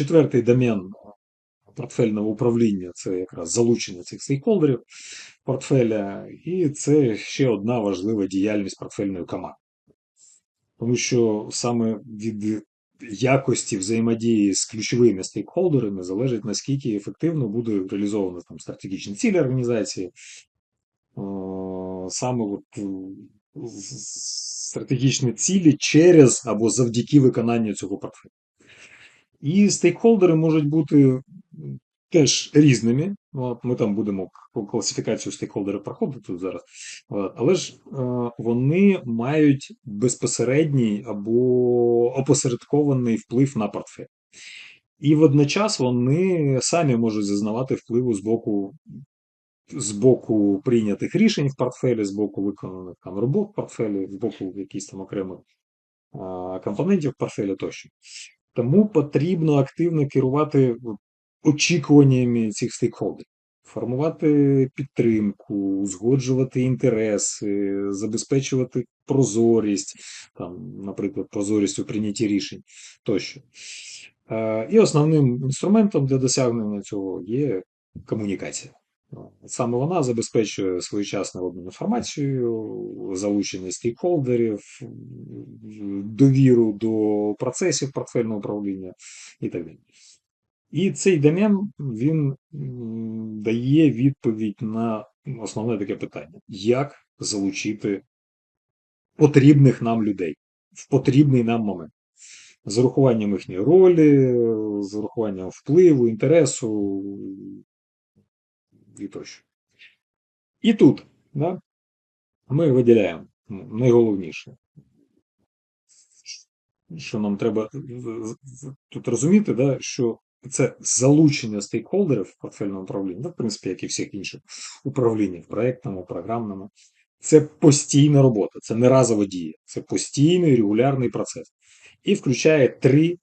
четвертий домен портфельного управління це якраз залучення цих стейкхолдерів портфеля, і це ще одна важлива діяльність портфельної команди. Тому що саме від якості взаємодії з ключовими стейкхолдерами залежить наскільки ефективно буде реалізовано там стратегічні цілі організації, саме от стратегічні цілі через або завдяки виконанню цього портфеля. І стейкхолдери можуть бути теж різними. Ми там будемо класифікацію стейкхолдерів проходити зараз. Але ж е, вони мають безпосередній або опосередкований вплив на портфель. І водночас вони самі можуть зазнавати впливу з боку з боку прийнятих рішень в портфелі, з боку виконаних там робот в портфелі, з боку якихось там окремих а, компонентів в портфелі тощо. Тому потрібно активно керувати очікуваннями цих стейкхолдерів. Формувати підтримку, узгоджувати інтереси, забезпечувати прозорість, там, наприклад, прозорість у прийнятті рішень тощо. І основним інструментом для досягнення цього є комунікація. Саме вона забезпечує своєчасний обмін інформацією, залучення стейкхолдерів, довіру до процесів портфельного управління і так далі. І цей домен він дає відповідь на основне таке питання: як залучити потрібних нам людей в потрібний нам момент. З урахуванням їхньої ролі, з урахуванням впливу, інтересу і тощо. І тут да, ми виділяємо найголовніше, що нам треба тут розуміти, да, що це залучення стейкхолдерів в портфельному управлінні, в принципі, як і всіх інших управлінь в проєктному, програмному. Це постійна робота, це не разова дія, це постійний регулярний процес. І включає три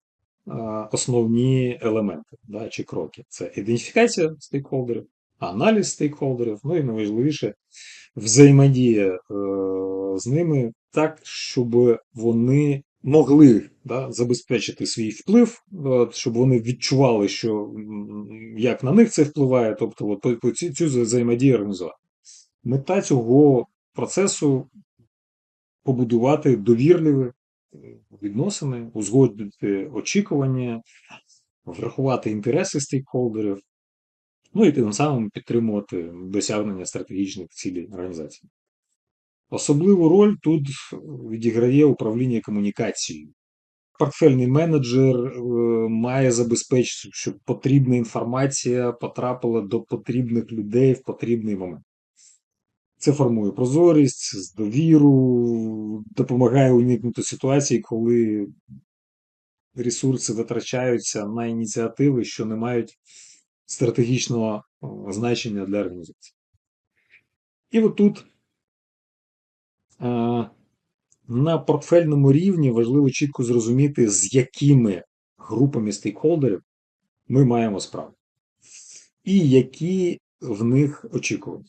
а, основні елементи да, чи кроки: це ідентифікація стейкхолдерів, аналіз стейкхолдерів, ну і найважливіше взаємодія е, з ними так, щоб вони могли да, забезпечити свій вплив, щоб вони відчували, що як на них це впливає, тобто от, цю, цю взаємодію організувати. Мета цього процесу побудувати довірливі відносини, узгодити очікування, врахувати інтереси стейкхолдерів, ну і тим самим підтримувати досягнення стратегічних цілей організації. Особливу роль тут відіграє управління комунікацією. Портфельний менеджер е, має забезпечити, щоб потрібна інформація потрапила до потрібних людей в потрібний момент. Це формує прозорість, довіру, допомагає уникнути ситуації, коли ресурси витрачаються на ініціативи, що не мають стратегічного значення для організації. І отут на портфельному рівні важливо чітко зрозуміти, з якими групами стейкхолдерів ми маємо справу, і які в них очікування.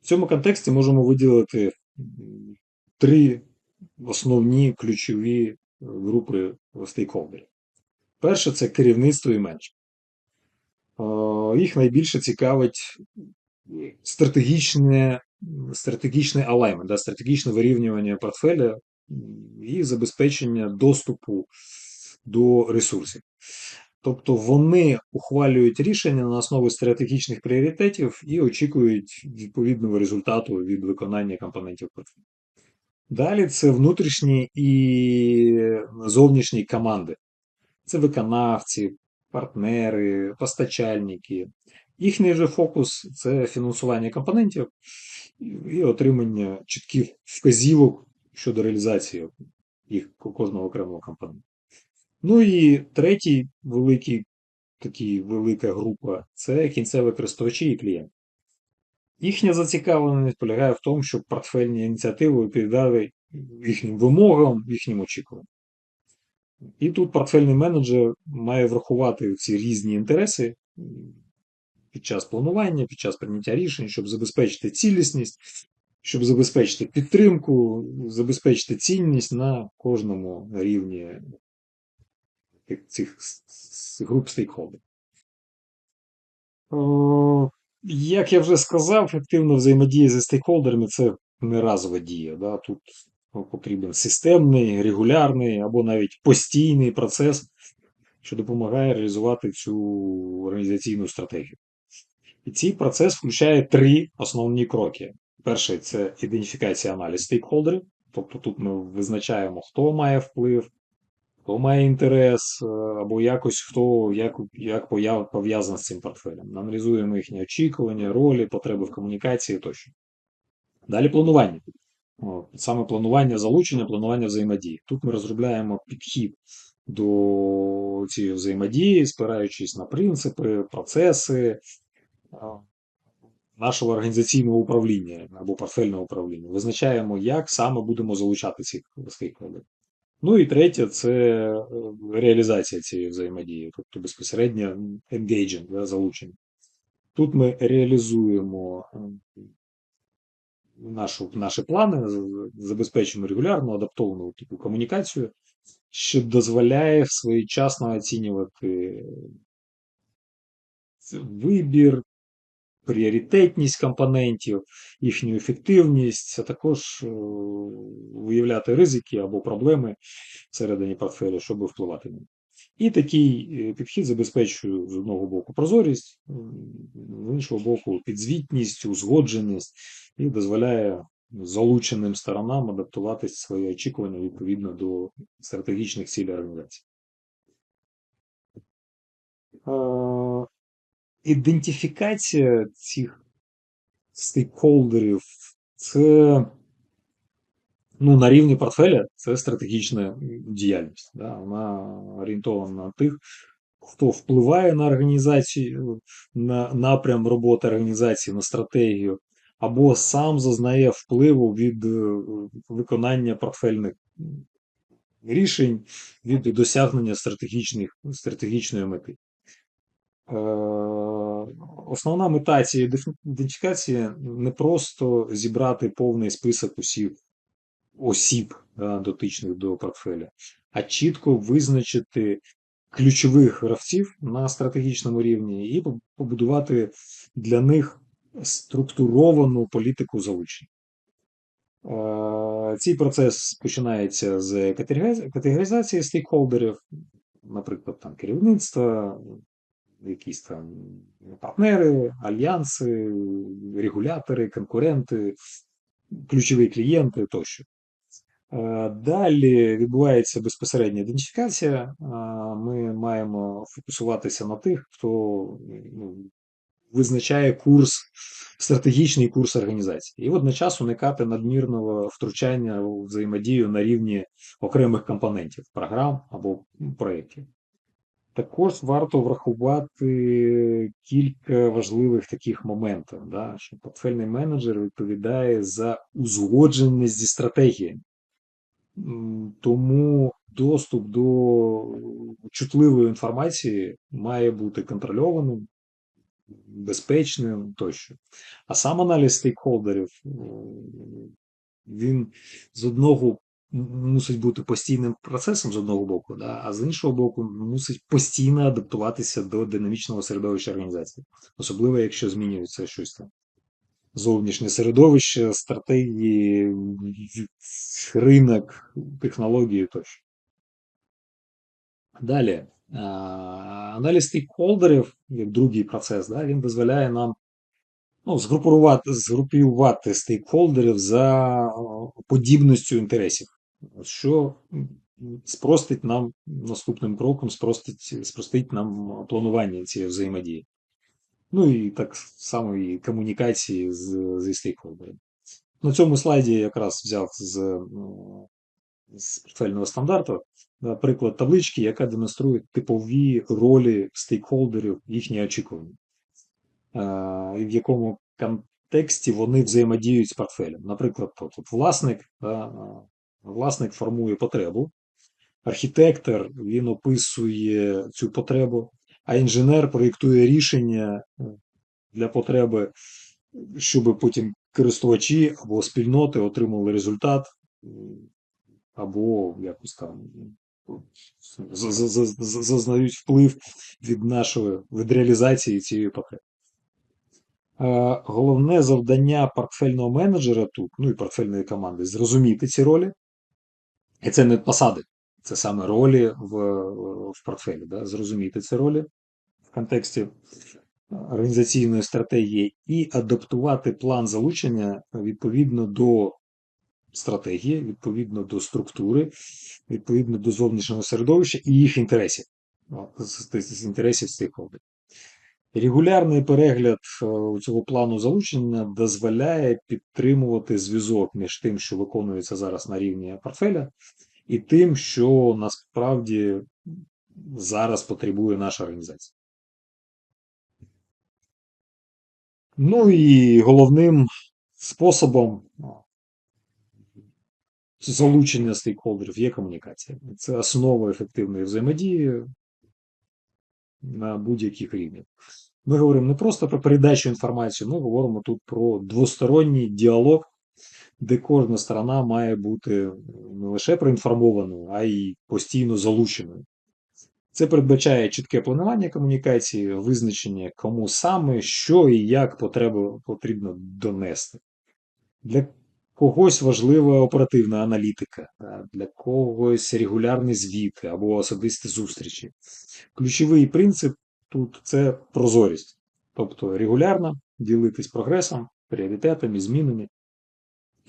В цьому контексті можемо виділити три основні ключові групи стейкхолдерів. Перше це керівництво і менеджмент. Їх найбільше цікавить стратегічне стратегічний алаймент, да, стратегічне вирівнювання портфеля і забезпечення доступу до ресурсів. Тобто вони ухвалюють рішення на основі стратегічних пріоритетів і очікують відповідного результату від виконання компонентів портфеля. Далі це внутрішні і зовнішні команди. Це виконавці, партнери, постачальники. Їхній же фокус це фінансування компонентів і отримання чітких вказівок щодо реалізації їх кожного окремого компонента. Ну і третій великий, такий велика група це кінцеві користувачі і клієнти. Їхня зацікавленість полягає в тому, щоб портфельні ініціативи відповідали їхнім вимогам, їхнім очікуванням. І тут портфельний менеджер має врахувати ці різні інтереси під час планування, під час прийняття рішень, щоб забезпечити цілісність, щоб забезпечити підтримку, забезпечити цінність на кожному рівні цих груп стейкхолдерів. Як я вже сказав, ефективна взаємодія зі стейкхолдерами це не разова дія. Да? Тут потрібен системний, регулярний або навіть постійний процес, що допомагає реалізувати цю організаційну стратегію. І цей процес включає три основні кроки. Перший це ідентифікація аналіз стейкхолдерів, тобто тут ми визначаємо, хто має вплив, хто має інтерес, е, або якось хто як як пов'язаний з цим портфелем. Аналізуємо їхні очікування, ролі, потреби в комунікації тощо. Далі планування. Саме планування залучення, планування взаємодії. Тут ми розробляємо підхід до цієї взаємодії, спираючись на принципи, процеси нашого організаційного управління або портфельного управління. Визначаємо, як саме будемо залучати цих стейкхолдерів. Ну і третє це е, реалізація цієї взаємодії, тобто безпосередньо engaging, да, залучення. Тут ми реалізуємо нашу, наші плани, забезпечуємо регулярну адаптовану типу комунікацію, що дозволяє своєчасно оцінювати вибір, пріоритетність компонентів, їхню ефективність, а також е, виявляти ризики або проблеми всередині портфеля, щоб впливати на них. І такий е, підхід забезпечує з одного боку прозорість, з іншого боку, підзвітність, узгодженість і дозволяє залученим сторонам адаптуватись свої очікування відповідно до стратегічних цілей організації. Ідентифікація цих стейкхолдерів це ну, на рівні портфеля це стратегічна діяльність. Да? Вона орієнтована на тих, хто впливає на організацію, на напрям роботи організації, на стратегію, або сам зазнає впливу від е, виконання портфельних рішень від досягнення стратегічних, стратегічної мети. Е, основна мета цієї ідентифікації не просто зібрати повний список усіх осіб, дотичних до портфеля, а чітко визначити ключових гравців на стратегічному рівні і побудувати для них структуровану політику залучення. Цей процес починається з категоризації стейкхолдерів, наприклад, там керівництва, якісь там партнери, альянси, регулятори, конкуренти, ключові клієнти тощо. Е, далі відбувається безпосередня ідентифікація. Е, ми маємо фокусуватися на тих, хто ну, визначає курс, стратегічний курс організації, і водночас уникати надмірного втручання у взаємодію на рівні окремих компонентів програм або проєктів. Також варто врахувати кілька важливих таких моментів, да, що портфельний менеджер відповідає за узгодженість зі стратегіями. Тому доступ до чутливої інформації має бути контрольованим, безпечним тощо. А сам аналіз стейкхолдерів, він з одного мусить бути постійним процесом з одного боку, да, а з іншого боку, мусить постійно адаптуватися до динамічного середовища організації, особливо якщо змінюється щось там. Зовнішнє середовище, стратегії, ринок, технології тощо. Далі, аналіз стейкхолдерів, як другий процес, да, він дозволяє нам ну, згрупувати, згрупувати стейкхолдерів за подібністю інтересів що спростить нам наступним кроком, спростить, спростить нам планування цієї взаємодії. Ну і так само і комунікації з, зі стейкхолдерами. На цьому слайді я якраз взяв з з портфельного стандарту приклад таблички, яка демонструє типові ролі стейкхолдерів, їхні очікування, і в якому контексті вони взаємодіють з портфелем. Наприклад, тут власник Власник формує потребу, архітектор він описує цю потребу, а інженер проєктує рішення е, для потреби, щоб потім користувачі або спільноти отримали результат, або якось там зазнають вплив від нашої від реалізації цієї потреби. Головне завдання портфельного менеджера тут, ну і портфельної команди зрозуміти ці ролі. І це не посади, це саме ролі в в портфелі. Да? Зрозуміти ці ролі в контексті організаційної стратегії і адаптувати план залучення відповідно до стратегії, відповідно до структури, відповідно до зовнішнього середовища і їх інтересів, з інтересів стейкхолдерів. Регулярний перегляд е, цього плану залучення дозволяє підтримувати зв'язок між тим, що виконується зараз на рівні портфеля, і тим, що насправді зараз потребує наша організація. Ну і головним способом залучення стейкхолдерів є комунікація. Це основа ефективної взаємодії на будь-яких рівнях. Ми говоримо не просто про передачу інформації, ми говоримо тут про двосторонній діалог, де кожна сторона має бути не лише проінформованою, а й постійно залученою. Це передбачає чітке планування комунікації, визначення, кому саме, що і як потреба потрібно донести. Для когось важлива оперативна аналітика, для когось регулярні звіти або особисті зустрічі. Ключовий принцип тут це прозорість, тобто регулярно ділитись прогресом, пріоритетами, змінами.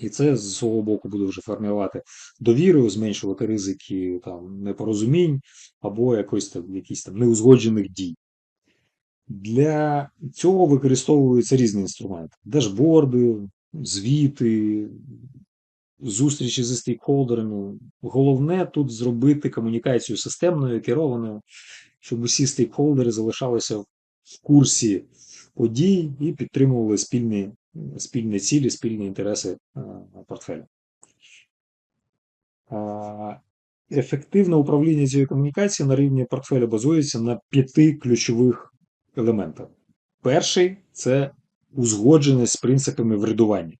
І це з свого боку буде вже формувати довіру, зменшувати ризики там, непорозумінь або якось там, якісь там неузгоджених дій. Для цього використовуються різні інструменти: дашборди, звіти, зустрічі зі стейкхолдерами. Головне тут зробити комунікацію системною, керованою, щоб усі стейкхолдери залишалися в курсі подій і підтримували спільні спільні цілі, спільні інтереси портфеля. Ефективне управління цією комунікацією на рівні портфеля базується на п'яти ключових елементах. Перший це узгодженість з принципами врядування.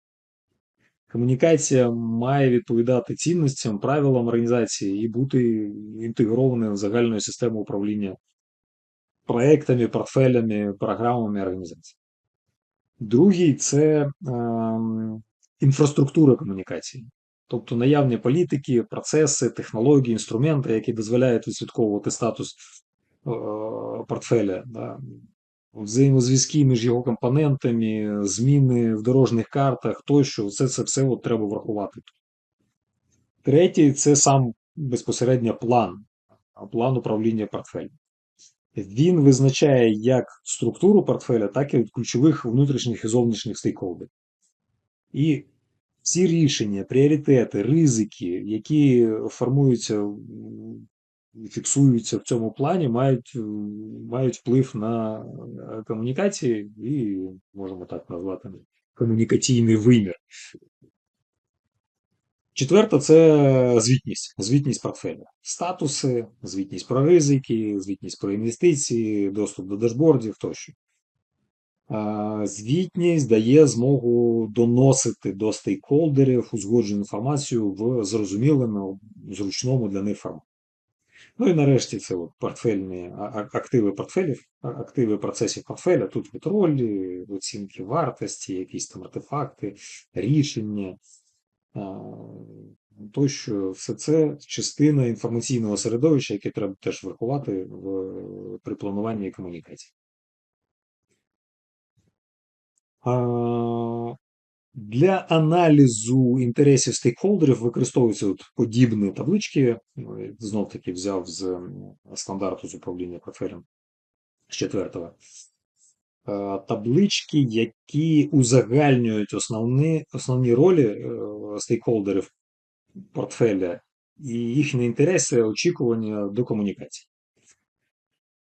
Комунікація має відповідати цінностям, правилам організації і бути інтегрованою в загальну систему управління проектами, портфелями, програмами організації. Другий це е, інфраструктура комунікації, тобто наявні політики, процеси, технології, інструменти, які дозволяють відслідковувати статус е, портфеля, да, взаємозв'язки між його компонентами, зміни в дорожніх картах тощо, все це все от треба врахувати. Третій це сам безпосередньо план, план управління портфелем. Він визначає як структуру портфеля, так і ключових внутрішніх і зовнішніх стейкхолдерів. І всі рішення, пріоритети, ризики, які формуються і фіксуються в цьому плані, мають мають вплив на комунікації і, можемо так назвати, комунікаційний вимір. Четверте це звітність, звітність портфеля. Статуси, звітність про ризики, звітність про інвестиції, доступ до дашбордів тощо. Звітність дає змогу доносити до стейкхолдерів узгоджену інформацію в зрозумілому, зручному для них форматі. Ну і нарешті це от портфельні активи портфелів, активи процесів портфеля. Тут контролі, оцінки вартості, якісь там артефакти, рішення тощо все це частина інформаційного середовища, яке треба теж врахувати в, при плануванні комунікації. Для аналізу інтересів стейкхолдерів використовуються от подібні таблички. Ну, Знов таки взяв з стандарту з управління портфелем з четвертого. Е, таблички, які узагальнюють основні основні ролі е, стейкхолдерів портфеля і їхні інтереси, очікування до комунікації.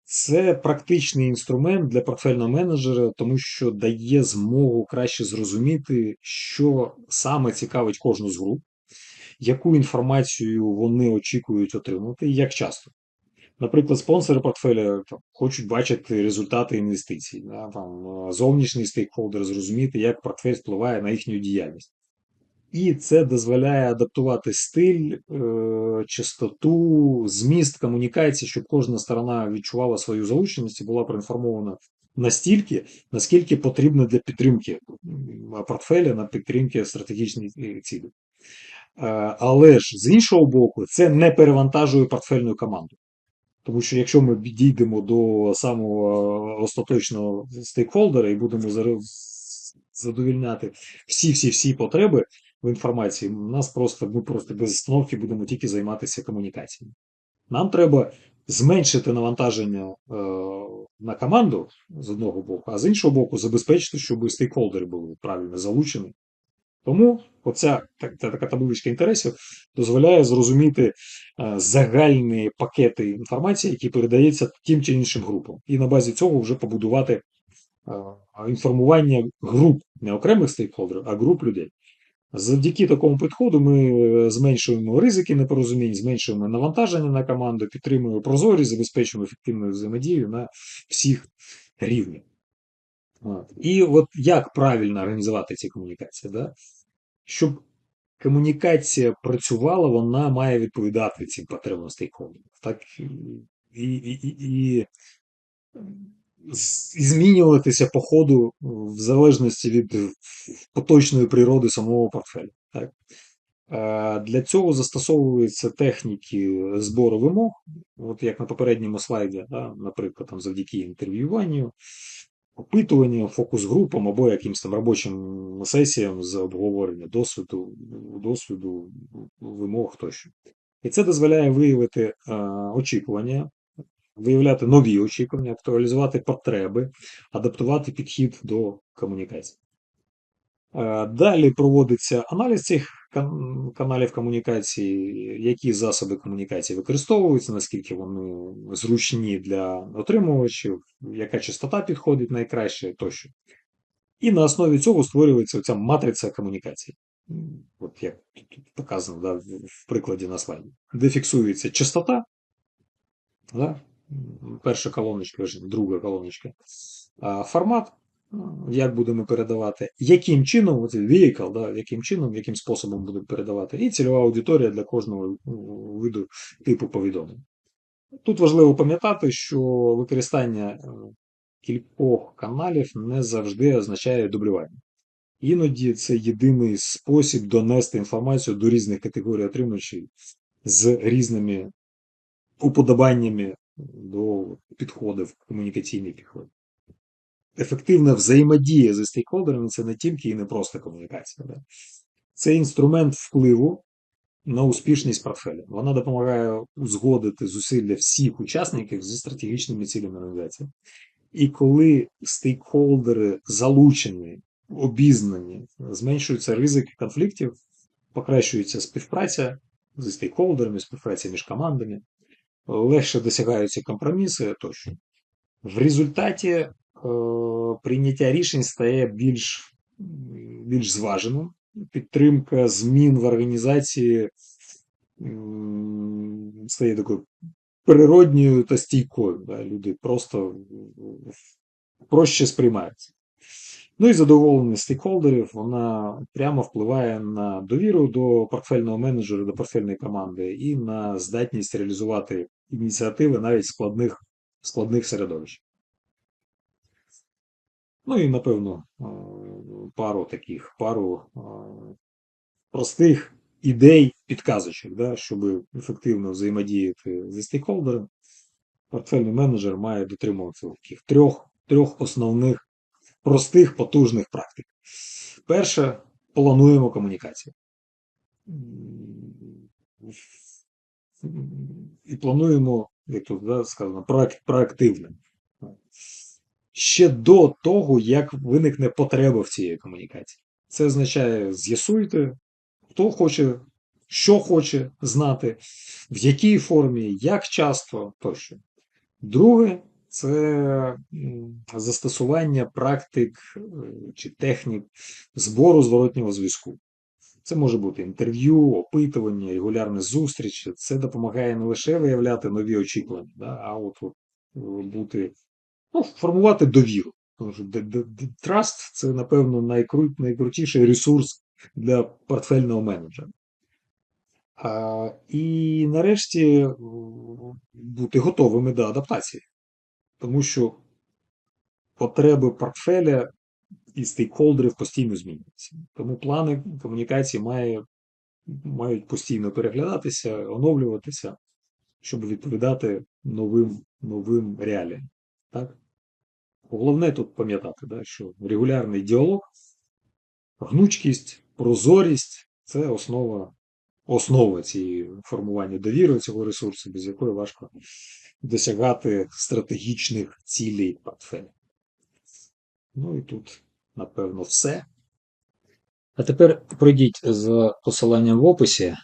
Це практичний інструмент для портфельного менеджера, тому що дає змогу краще зрозуміти, що саме цікавить кожну з груп, яку інформацію вони очікують отримати і як часто. Наприклад, спонсори портфеля там, хочуть бачити результати інвестицій, да, там, зовнішній стейкхолдер зрозуміти, як портфель впливає на їхню діяльність. І це дозволяє адаптувати стиль, е, частоту, зміст комунікації, щоб кожна сторона відчувала свою залученість і була проінформована настільки, наскільки потрібно для підтримки портфеля на підтримки стратегічних цілей. Е, але ж з іншого боку, це не перевантажує портфельну команду. Тому що якщо ми дійдемо до самого остаточного стейкхолдера і будемо задовільняти всі-всі-всі потреби в інформації, у нас просто ми просто без остановки будемо тільки займатися комунікацією. Нам треба зменшити навантаження е, на команду з одного боку, а з іншого боку, забезпечити, щоб стейкхолдери були правильно залучені тому оця така табличка інтересів дозволяє зрозуміти е, загальні пакети інформації, які передаються тим чи іншим групам, і на базі цього вже побудувати е, інформування груп, не окремих стейкхолдерів, а груп людей. Завдяки такому підходу ми е, зменшуємо ризики непорозумінь, зменшуємо навантаження на команду, підтримуємо прозорість, забезпечуємо ефективну взаємодію на всіх рівнях. І от як правильно організувати ці комунікації? Да? Щоб комунікація працювала, вона має відповідати цим потребам стейкхолдерів. Так і, і, і, і змінюватися по ходу в залежності від поточної природи самого портфеля. Так? Для цього застосовуються техніки збору вимог, от як на попередньому слайді, да, наприклад, там завдяки інтерв'юванню, опитуванням, фокус-групам або якимось там робочим сесіям з обговорення досвіду, досвіду, вимог тощо. І це дозволяє виявити а, очікування, виявляти нові очікування, актуалізувати потреби, адаптувати підхід до комунікації. Далі проводиться аналіз цих каналів комунікації, які засоби комунікації використовуються, наскільки вони зручні для отримувачів, яка частота підходить найкраще тощо. І на основі цього створюється ця матриця комунікації. От як тут показано да, в прикладі на слайді, де фіксується частота, да, перша колоночка, друга колоночка, формат як будемо передавати, яким чином, от да, яким чином, яким способом будемо передавати, і цільова аудиторія для кожного виду типу повідомлень. Тут важливо пам'ятати, що використання е, кількох каналів не завжди означає дублювання. Іноді це єдиний спосіб донести інформацію до різних категорій отримувачів з різними уподобаннями до підходів, комунікаційних підходів ефективна взаємодія зі стейкхолдерами це не тільки і не просто комунікація. Да? Це інструмент впливу на успішність портфеля. Вона допомагає узгодити зусилля всіх учасників зі стратегічними цілями організації. І коли стейкхолдери залучені, обізнані, зменшується ризик конфліктів, покращується співпраця зі стейкхолдерами, співпраця між командами, легше досягаються компроміси тощо. В результаті прийняття рішень стає більш більш зваженим. Підтримка змін в організації стає такою природньою та стійкою. Да? Люди просто проще сприймаються. Ну і задоволеність стейкхолдерів, вона прямо впливає на довіру до портфельного менеджера, до портфельної команди і на здатність реалізувати ініціативи навіть складних, складних середовищ. Ну і, напевно, е, пару таких, пару е, простих ідей, підказочок, да, щоб ефективно взаємодіяти зі стейкхолдером. Портфельний менеджер має дотримуватися таких трьох, трьох основних простих потужних практик. Перше, плануємо комунікацію. І плануємо, як тут да, сказано, проактивно ще до того, як виникне потреба в цій комунікації. Це означає, з'ясуйте, хто хоче, що хоче знати, в якій формі, як часто тощо. Друге, це застосування практик е, чи технік збору зворотнього зв'язку. Це може бути інтерв'ю, опитування, регулярні зустрічі. Це допомагає не лише виявляти нові очікування, а от, от бути ну, формувати довіру. Тому що Trust – це, напевно, найкрут, найкрутіший ресурс для портфельного менеджера. А, І нарешті бути готовими до адаптації. Тому що потреби портфеля і стейкхолдерів постійно змінюються. Тому плани комунікації має, мають постійно переглядатися, оновлюватися, щоб відповідати новим новим реаліям. Так? Головне тут пам'ятати, да, що регулярний діалог, гнучкість, прозорість це основа основа цієї формування довіри цього ресурсу, без якої важко досягати стратегічних цілей портфеля. Ну і тут, напевно, все. А тепер пройдіть за посиланням в описі,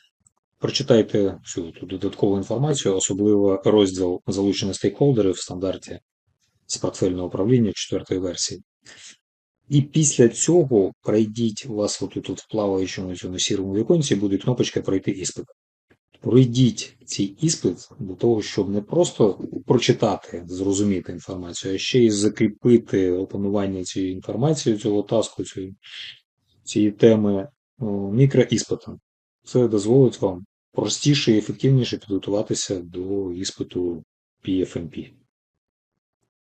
прочитайте всю ту додаткову інформацію, особливо розділ залучення стейкхолдерів в стандарті з портфельного управління четвертої версії. І після цього пройдіть у вас отут тут в плаваючому цьому сірому віконці буде кнопочка Пройти іспит. Пройдіть цей іспит для того, щоб не просто прочитати, зрозуміти інформацію, а ще й закріпити опанування цієї інформації, цього таску, цієї, цієї теми мікроіспитом. Це дозволить вам простіше і ефективніше підготуватися до іспиту PFMP.